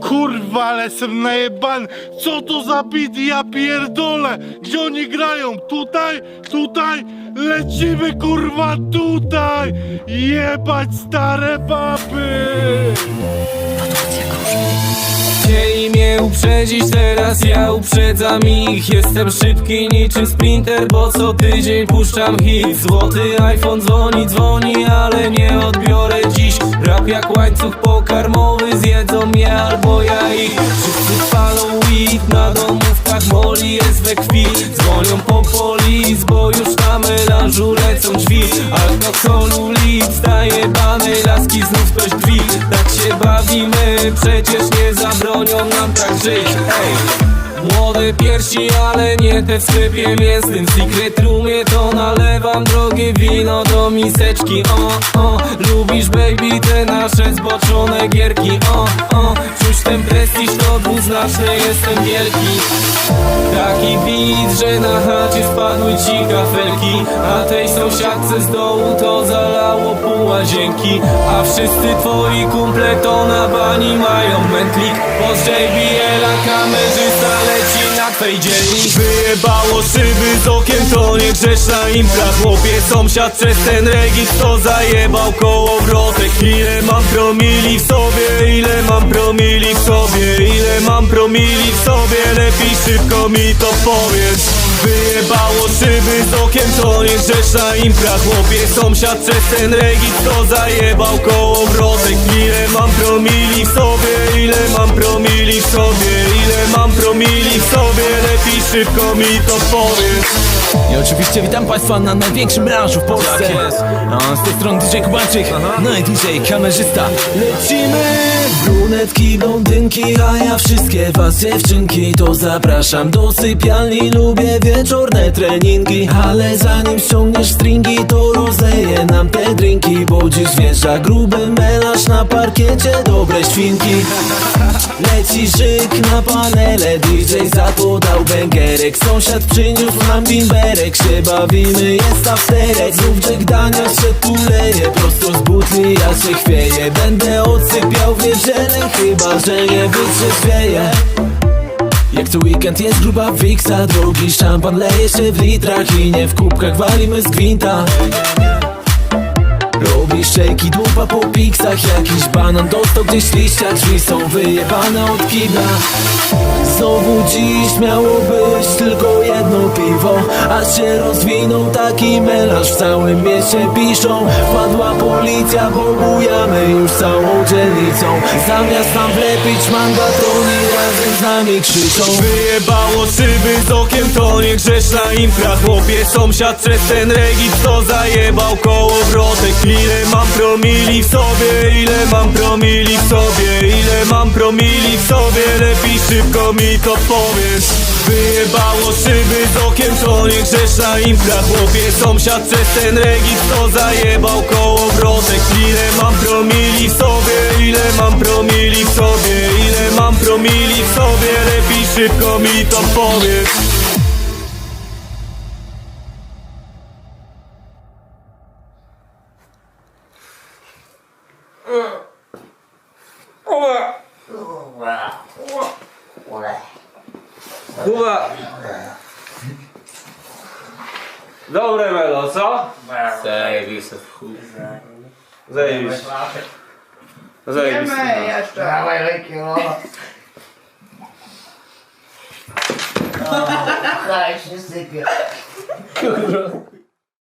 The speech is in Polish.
Kurwa, ale jestem najebany! Co to za bit, ja pierdolę! Gdzie oni grają? Tutaj? Tutaj? Lecimy kurwa tutaj! Jebać stare baby! Chcieli mnie uprzedzić, teraz ja uprzedzam ich. Jestem szybki niczym sprinter, bo co tydzień puszczam hit. Złoty iPhone dzwoni, dzwoni, ale nie odbiorę dziś. Rap jak łańcuch pokarmowy, zjedzą mnie albo ja ich. Wszyscy palą weed, na domówkach moli jest we krwi Dzwonią po polis, bo już na melanżu lecą drzwi. Alkoholu lit, staje bany, laski znów ktoś drzwi Się bawimy, przecież nie zabronią nam tak żyć. Ej! Młode piersi, ale nie te w sklepie mięsnym Secret roomie to nalewam drogie wino do miseczki. O, o, lubisz baby te nasze zboczone gierki. O, o, czuć ten prestiż to dwuznaczny jestem wielki. Taki beat, że na chacie spadły ci kafelki A tej sąsiadce z dołu to A wszyscy twoi kumple to na bani mają mętlik. Z JBL-a kamerzysta leci na twej dzielni. Wyjebało szyby z okiem, to nie grzeszna impra Chłopie, sąsiad przez ten regis to zajebał Ile mam promili w sobie, ile mam promili w sobie? Ile mam promili w sobie, lepiej szybko mi to powiedz. Wyjebało szyby z okiem, to nie grzeszna impra Chłopie, sąsiad przez ten regis to zajebał kołowrotek Ile mam promili w sobie, ile mam promili w sobie? Ile mam promili w sobie, szybko mi to powiedz. I oczywiście witam Państwa na największym melanżu w Polsce. Tak. A, Z tej strony DJ Kubańczyk, no i DJ kamerzysta. Lecimy! Brunetki, blondynki, a ja wszystkie was dziewczynki. To zapraszam do sypialni, lubię wieczorne treningi Ale zanim ściągniesz stringi, to rozleję nam te drinki. Bo dziś wjeżdża gruby melanż na parkiecie, dobre świnki. Leci żyk na panele. DJ zapodał węgerek Sąsiad przyniósł nam bimberek Się bawimy, jest afterek Znów Jack Daniels się tuleje Prosto z butli ja się chwieję. Będę odsypiał w niedzielę Chyba, że nie wytrzeźwieję. Jak co weekend jest gruba wiksa Drogi szampan leje się w litrach I nie w kubkach walimy z gwinta Robi szejki, dupa po piksach Jakiś banan. Dostał gdzieś liścia Drzwi są wyjebane od kibla. Znowu dziś miało być tylko jedno piwo A się rozwinął taki melanż W całym mieście piszą. Wpadła policja, bo bujamy już całą dzielnicą. Zamiast nam wlepić mandat Oni razem z nami krzyczą. Wyjebało szyby z okiem, to nie grzeszna impra Chłopie, sąsiad przez ten regis to zajebał kołowrotek Ile mam promili w sobie, ile mam promili w sobie Ile mam promili w sobie, lepiej szybko mi to powiedz Wyjebało szyby z okiem, to nie grzeszna impra Chłopie, sąsiad przez ten regis to zajebał kołowrotek Ile mam promili w sobie, ile mam promili w sobie? Ile mam promili w sobie, lepiej szybko mi to powiedz Kuba Dobre melo, co? Zajebiste w chuj Zajebiste Zajebiste Idziemy jeszcze. Dawaj leki, no. Się sypie.